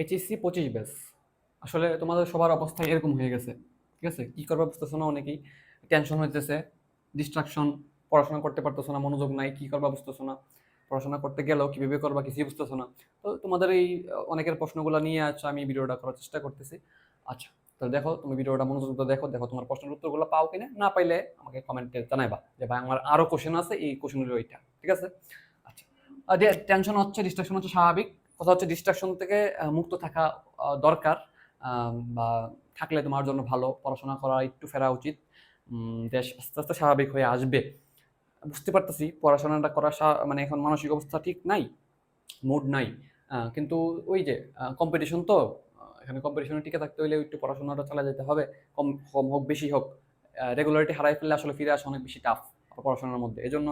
HSC পঁচিশ ব্যাস আসলে তোমাদের সবার অবস্থা এরকম হয়ে গেছে, ঠিক আছে? কি করবে বুঝতেছো না অনেকেই? টেনশন হইতেছে ডিস্ট্রাকশন পড়াশোনা করতে পারতেছো না, মনোযোগ নাই, কী করবা বুঝতেছো না? পড়াশোনা করতে গেলেও কীভাবে করবা কিছুই বুঝতেছো না। তো তোমাদের এই অনেকের প্রশ্নগুলো নিয়ে আছো আমি ভিডিওটা করার চেষ্টা করতেছি। আচ্ছা তো দেখো, তুমি ভিডিওটা মনোযোগ দেখো দেখো তোমার প্রশ্নের উত্তরগুলো পাও কিনা, না পাইলে আমাকে কমেন্টে জানাইবা যে ভাই, আমার আরও কোশ্চেন আছে, এই কোশ্চেনগুলো ওইটা ঠিক আছে? আচ্ছা টেনশন হচ্ছে ডিস্ট্রাকশন হচ্ছে স্বাভাবিক কথা হচ্ছে ডিস্ট্রাকশন থেকে মুক্ত থাকা দরকার বা থাকলে তোমার জন্য ভালো, পড়াশোনা করা একটু ফেরা উচিত। দেশ আস্তে আস্তে স্বাভাবিক হয়ে আসবে। বুঝতে পারতেছি, পড়াশোনাটা করা মানে এখন মানসিক অবস্থা ঠিক নাই মুড নাই কিন্তু ওই যে কম্পিটিশন তো এখানে কম্পিটিশনে টিকে থাকতে হলে একটু পড়াশোনাটা চালা যেতে হবে, কম কম হোক, বেশি হোক রেগুলারিটি হারাই ফেললে আসলে ফিরে আসা অনেক বেশি টাফ পড়াশোনার মধ্যে। এই জন্য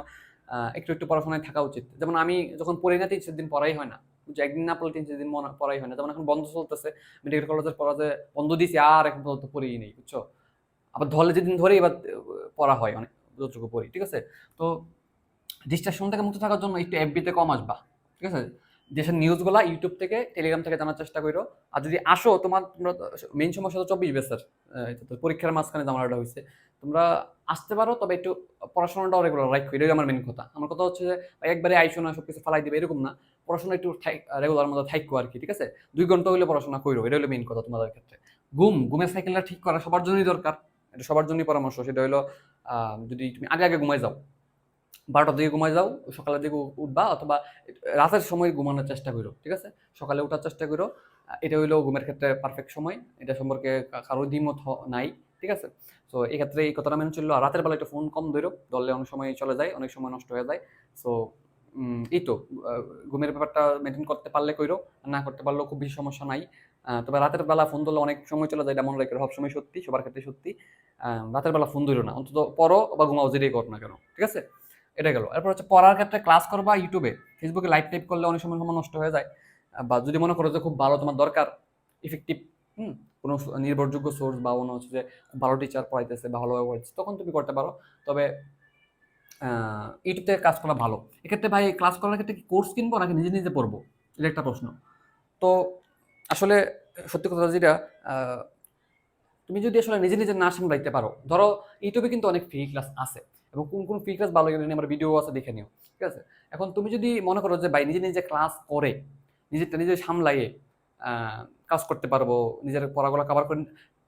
একটু একটু পড়াশোনায় থাকা উচিত। যেমন আমি যখন পড়ি না তিন দিন পড়াই হয় না। বুঝছ, একদিন না পড়লে তিন চার দিন মনে পড়াই হয় না। যেমন এখন বন্ধ চলতেছে মেডিকেল কলেজের পড়া যে বন্ধ দিয়েছি আর এখন পর্যন্ত পড়িয়ে নেই বুঝছ? আবার ধরলে যেদিন ধরে এবার পড়া হয় অনেক যতটুকু পড়ি ঠিক আছে? তো ডিস্ট্রাকশন থেকে মুক্ত থাকার জন্য একটু এফবিতে কম আসবা ঠিক আছে? দেশের নিউজগুলো ইউটিউব থেকে টেলিগ্রাম থেকে জানার চেষ্টা করো আর যদি আসো, তোমার, তোমরা মেইন সমস্যা তো চব্বিশ বেসের পরীক্ষার মাঝখানে জামাটা হয়েছে তোমরা আসতে পারো, তবে একটু পড়াশোনাটাও রেগুলার রাখো এটাই আমার মেন কথা। আমার কথা হচ্ছে যে একবারে আইসো না সব কিছু ফালাই দিবে, এরকম না। পড়াশোনা একটু রেগুলার মধ্যে থাকো আর কি ঠিক আছে? দুই ঘণ্টা হইলে পড়াশোনা করো এটা হলো মেন কথা তোমাদের ক্ষেত্রে। ঘুম, ঘুমের সাইকেলটা ঠিক করা সবার জন্যই দরকার, এটা সবার জন্যই পরামর্শ। সেটা হলো যদি তুমি আগে আগে ঘুমাই যাও বারোটার দিকে ঘুমাই যাও, সকালের দিকে উঠবা অথবা রাতের সময় ঘুমানোর চেষ্টা করো, ঠিক আছে? সকালে ওঠার চেষ্টা করো। এটা হইল ঘুমের ক্ষেত্রে পারফেক্ট সময়। এটা সম্পর্কে কারও দ্বিমত নাই, ঠিক আছে? সো এই ক্ষেত্রে এই কথাটা মেনে চলল। আর রাতের বেলা একটু ফোন কম ধরো। দলে অনেক সময় চলে যায়, অনেক সময় নষ্ট হয়ে যায়। সো এই তো ঘুমের ব্যাপারটা মেনটেন করতে পারলে কইরো না করতে পারলেও খুব বেশি সমস্যা নাই। তবে রাতের বেলা ফোন ধরলে অনেক সময় চলে যায়, এটা মনে রাখে। সব সময় সত্যি, সবার ক্ষেত্রে সত্যি। রাতের বেলা ফোন ধরো না। অন্তত পড়ো বা ঘুমাও, যেটাই কর না কেন, ঠিক আছে? এটা গেল। এরপর হচ্ছে পড়ার ক্ষেত্রে ক্লাস করবা ইউটিউবে ফেসবুকে লাইভ টাইপ করলে অনেক সময় সময় নষ্ট হয়ে যায়। বা যদি মনে করো যে খুব ভালো তোমার দরকার ইফেক্টিভ হুম, কোনো নির্ভরযোগ্য সোর্স বা মনে হচ্ছে যে ভালো টিচার পড়াইতেছে বা ভালোভাবে পড়াইতেছে তখন তুমি করতে পারো। তবে ইউটিউব কাজ করা ভালো। এক্ষেত্রে ভাই ক্লাস করার ক্ষেত্রে কি কোর্স কিনবো নাকি নিজে নিজে পড়ব? এটা একটা প্রশ্ন। তো আসলে সত্যি কথা যেটা তুমি যদি আসলে নিজে নিজে না সামলাইতে পারো, ধরো ইউটিউবে কিন্তু অনেক ফ্রি ক্লাস আছে। এবং কোন কোন ক্লাস ভালো নিয়ে আমার ভিডিও আছে দেখে নিও ঠিক আছে? এখন তুমি যদি মনে করো যে ভাই নিজে নিজে ক্লাস করে নিজেরটা নিজে সামলাইয়ে কাজ করতে পারব নিজের পড়াগুলো কাভার করে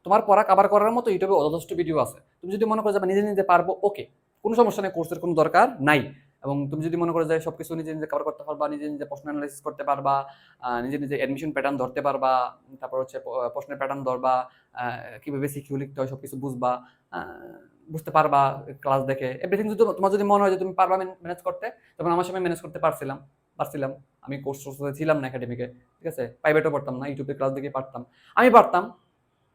তোমার পড়া কাভার করার মতো ইউটিউবে যথেষ্ট ভিডিও আছে। তুমি যদি মনে করো যে নিজে নিজে পারব ওকে কোনো সমস্যা নেই কোর্সের কোনো দরকার নাই। এবং তুমি যদি মনে করো যে সব কিছু নিজে নিজে কভার করতে পারবা নিজে নিজে প্রশ্ন অ্যানালাইসিস করতে পারবা নিজে নিজে অ্যাডমিশন প্যাটার্ন ধরতে পারবা তারপর হচ্ছে প্রশ্নের প্যাটার্ন ধরবা কীভাবে সিকিউ লিখতে হয় সবকিছু বুঝবা আহ, বুঝতে পারবা ক্লাস দেখে। এভরিথিং যদি তোমার যদি মনে হয় যে তুমি পারবা ম্যানেজ করতে, তখন আমার সময় ম্যানেজ করতে পারছিলাম পারছিলাম। আমি কোর্স ছিলাম না একাডেমিকে ঠিক আছে? প্রাইভেটও পড়তাম না ইউটিউবে ক্লাস দেখে পারতাম। আমি পারতাম,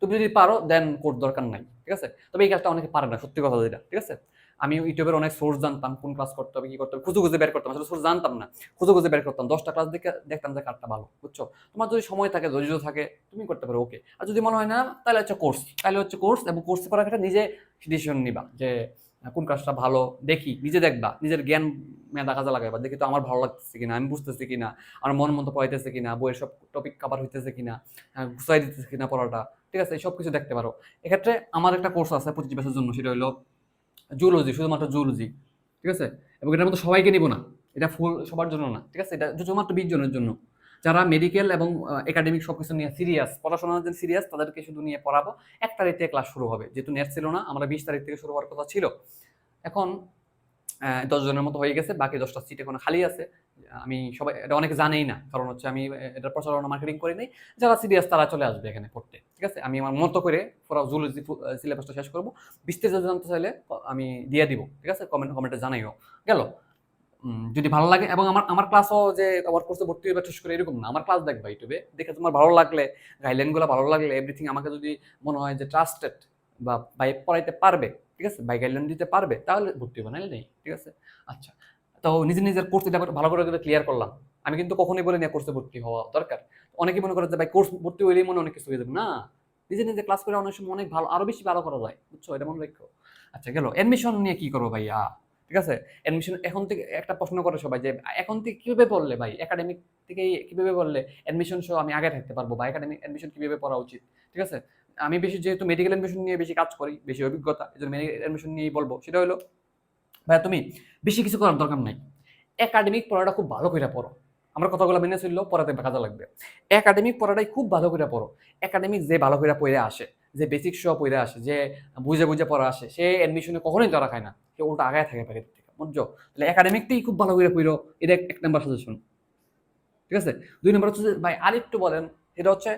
তুমি যদি পারো দেন কোর্স দরকার নাই, ঠিক আছে? তবে এই কাজটা অনেকে পারে না, সত্যি কথা যেটা, ঠিক আছে? আমি ইউটিউবের অনেক সোর্স জানতাম কোন ক্লাস করতে হবে কি করতে হবে খুঁজে খুঁজে বের করতাম আসলে সোর্স জানতাম না খুঁজে খুঁজে বের করতাম। দশটা ক্লাস দেখে দেখতাম যে কারটা ভালো বুঝছ? তোমার যদি সময় থাকে ধৈর্য থাকে তুমি করতে পারো ওকে আর যদি মনে হয় না তাহলে হচ্ছে কোর্স তাহলে হচ্ছে কোর্স এবং কোর্স করার ক্ষেত্রে নিজে ডিসিশন নিবা যে কোন কাজটা ভালো দেখি নিজে দেখবা নিজের জ্ঞান মেধা কাজে লাগাইবা দেখি তো আমার ভালো লাগতেছে কিনা আমি বুঝতেছি কিনা আমার মন মতো পড়াইতেছে কিনা বইয়ের সব টপিক কাভার হইতেছে কিনা আহ, গুছাই দিতেছে কিনা পড়াটা ঠিক আছে? সব কিছু দেখতে পারো। এক্ষেত্রে আমার একটা কোর্স আছে পঁচিশ বছরের জন্য সেটা হলো জুলজি শুধুমাত্র জুলজি ঠিক আছে? এবং এটার মতো সবাইকে নিব না। এটা ফুল সবার জন্য না, ঠিক আছে? এটা শুধুমাত্র বিশ জনের জন্য। যারা মেডিকেল এবং একাডেমিক সব কিছু নিয়ে সিরিয়াস পড়াশোনার জন্য সিরিয়াস তাদেরকে শুধু নিয়ে পড়াবো। এক তারিখ থেকে ক্লাস শুরু হবে। যেহেতু নেট ছিল না, আমরা বিশ তারিখ থেকে শুরু হওয়ার কথা ছিল। এখন দশজনের দশ জনের মতো হয়ে গেছে, বাকি দশটা সিট এখন খালি আছে। আমি সবাই, এটা অনেকে জানেই না। কারণ হচ্ছে আমি এটার প্রচারণা মার্কেটিং করি নাই। যারা সিরিয়াস তারা চলে আসবে এখানে পড়তে, ঠিক আছে? আমি আমার মতো করে পুরো জুলজি সিলেবাসটা শেষ করব। বিস্তারিত জানতে চাইলে আমি দিয়ে দিব, ঠিক আছে? কমেন্ট কমেন্টে জানাইও। গেল। যদি ভালো লাগে, এবং আমার আমার ক্লাসও যে আমার কোর্সে ভর্তি হয়ে শেষ করে এরকম না। আমার ক্লাস দেখবা ইউটিউবে। দেখে তোমার ভালো লাগলে গাইডলাইনগুলো ভালো লাগলে এভরিথিং আমাকে যদি মনে হয় যে ট্রাস্টেড বা বাই পড়াইতে পারবে, ঠিক আছে? বাই গাইডলাইন দিতে পারবে, তাহলে ভর্তি হবে নাহলে নেই, ঠিক আছে? আচ্ছা। তো নিজে নিজের কোর্স ভালো করে ক্লিয়ার করলাম। আমি কিন্তু কখনোই বলি না কোর্সে ভর্তি হওয়া দরকার। অনেকে মনে করে যে, ভাই কোর্স ভর্তি হইলেই মনে অনেক কিছু হয়ে যাবে। না, নিজে নিজে ক্লাস করে অনেক সময় অনেক ভালো, আরও বেশি ভালো করা যায়। বুঝছ? এটা মনে রাখো। আচ্ছা গেল। অ্যাডমিশন নিয়ে কি করব ভাইয়া? ঠিক আছে? অ্যাডমিশন এখন থেকে একটা প্রশ্ন করে সবাই যে, এখন থেকে কীভাবে পড়লে ভাই? একাডেমিক থেকে কীভাবে পড়লে অ্যাডমিশন সহ আমি আগে থাকতে পারব বা একাডেমিক অ্যাডমিশন কীভাবে পড়া উচিত? ঠিক আছে? আমি বেশি যেহেতু মেডিকেল অ্যাডমিশন নিয়ে বেশি কাজ করি, বেশি অভিজ্ঞতা এই জন্য মেডিকেল অ্যাডমিশন নিয়েই বলব। সেটা হলো ভাইয়া, তুমি বেশি কিছু করার দরকার নাই। একাডেমিক পড়াটা খুব ভালো করে পড়ো। আমার কথাগুলো মেনে চললেও পড়াতে কাজে লাগবে। একাডেমিক পড়াটাই খুব ভালো করে পড়ো। একাডেমিক যে ভালো করে পড়ে আসে, যে বেসিক সহ পড়ে আসে, যে বুঝে বুঝে পড়া আসে, সে অ্যাডমিশনে কখনোই ধরা খায় না। সে উল্টা আগায় থাকে প্যাকেট থেকে, বুঝছ? তাহলে একাডেমিকটাই খুব ভালো করে পড়ো, এটা এক- নাম্বার সাজেশন ঠিক আছে? দুই নম্বর হচ্ছে ভাই আরেকটু বলেন এটা হচ্ছে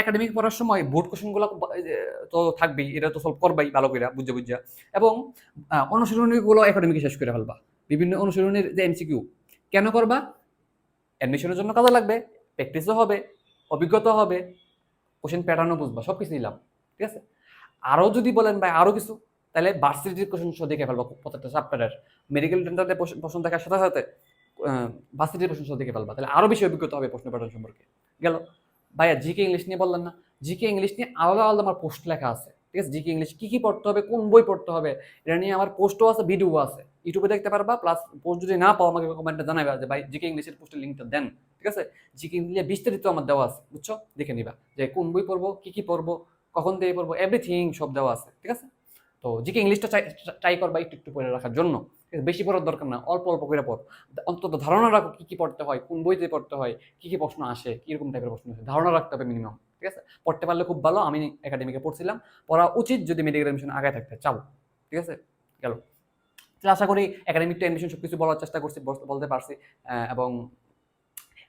একাডেমিক পড়ার সময় বোর্ড কোশ্চেনগুলো তো থাকবেই, এটা তো সলভ করবাই ভালো করে বুঝে বুঝে। এবং অনুশীলনীগুলো একাডেমিকে শেষ করে ফেলবা। বিভিন্ন অনুশীলনীর যে এমসিকিউ কেন করবা? অ্যাডমিশনের জন্য কাজে লাগবে প্র্যাকটিসও হবে, অভিজ্ঞতা হবে কোশ্চেন প্যাটার্নও বুঝবা সব কিছুই লাভ ঠিক আছে? আরও যদি বলেন ভাই আরও কিছু, তাহলে ভার্সিটির কোশ্চেন সহ দেখে ফেলবা, প্রত্যেকটা চ্যাপ্টারের মেডিকেল ডেন্টালে প্রশ্ন দেখার সাথে সাথে ভার্সিটির প্রশ্ন সহ দেখে ফেলবা, তাহলে আরও বেশি অভিজ্ঞতা হবে প্রশ্ন প্যাটার্ন সম্পর্কে। গেল। ভাইয়া জিকে ইংলিশ নিয়ে বললেন না। জিকে ইংলিশ নিয়ে আলাদা আলাদা আমার পোস্ট লেখা আছে। ঠিক আছে? জিকে ইংলিশ কি কি পড়তে হবে, কোন বই পড়তে হবে, এটা নিয়ে আমার পোস্টও আছে ভিডিও আছে। ইউটিউবে দেখতে পারবা প্লাস পোস্ট যদি না পাও আমাকে কমেন্টে জানাবে যে, ভাই, জিকে ইংলিশের পোস্টের লিঙ্কটা দেন। ঠিক আছে? জিকে ইংলিশে বিস্তারিত আমার দেওয়া আছে, বুঝছ? দেখে নিবা যে, কোন বই পড়ব, কী কী পড়ব, কখন দিয়ে পড়ব এভরিথিং সব দেওয়া আছে। ঠিক আছে? তো জিকে ইংলিশটা ট্রাই করবা একটু একটু পড়ে রাখার জন্য? বেশি পড়ার দরকার না, অল্প অল্প করে পড়। অন্তত ধারণা রাখো কী কী পড়তে হয়, কোন বইতে পড়তে হয়, কী কী প্রশ্ন আসে, কীরকম টাইপের প্রশ্ন আসে, ধারণা রাখতে হবে মিনিমাম ঠিক আছে? পড়তে পারলে খুব ভালো, আমি একাডেমিকে পড়ছিলাম, পড়া উচিত যদি মেডিকেল এডমিশন আগে থাকতে, চাও, ঠিক আছে? গেল। আশা করি একাডেমিক টু অ্যাডমিশন সব কিছু বলার চেষ্টা করছি বল- বলতে পারছি এবং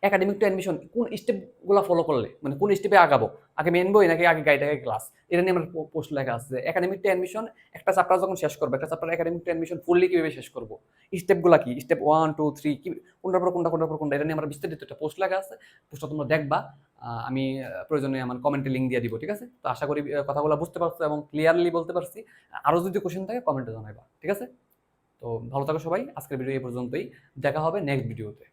একাডেমিক টু অ্যাডমিশন কোন স্টেপগুলো ফলো করলে? মানে কোন স্টেপে আগাবো? আগে মেন বই নাকি আগে গাইড আগে ক্লাস এটা নিয়ে আমার পোস্ট লেখা আছে একাডেমিক টু অ্যাডমিশন একটা চ্যাপ্টার যখন শেষ করব, একটা chapter academic to admission fully কীভাবে শেষ করব? স্টেপগুলো কি? স্টেপ ওয়ান টু থ্রি কি কোনটার পর কোনটা, কোনটার পর কোনটা? এটা নিয়ে আমার বিস্তারিত একটা পোস্ট লেখা আছে। পোস্টটা তোমরা দেখবা। আমি প্রয়োজনে আমার কমেন্টে লিঙ্ক দিয়ে দিব, ঠিক আছে? তো আশা করি কথাগুলো বুঝতে পারছ এবং ক্লিয়ারলি বলতে পারছি। আরও যদি কোশ্চেন থাকে কমেন্টে জানাইবা, ঠিক আছে? তো ভালো থাকো সবাই। আজকের ভিডিও এই পর্যন্তই। দেখা হবে নেক্সট ভিডিওতে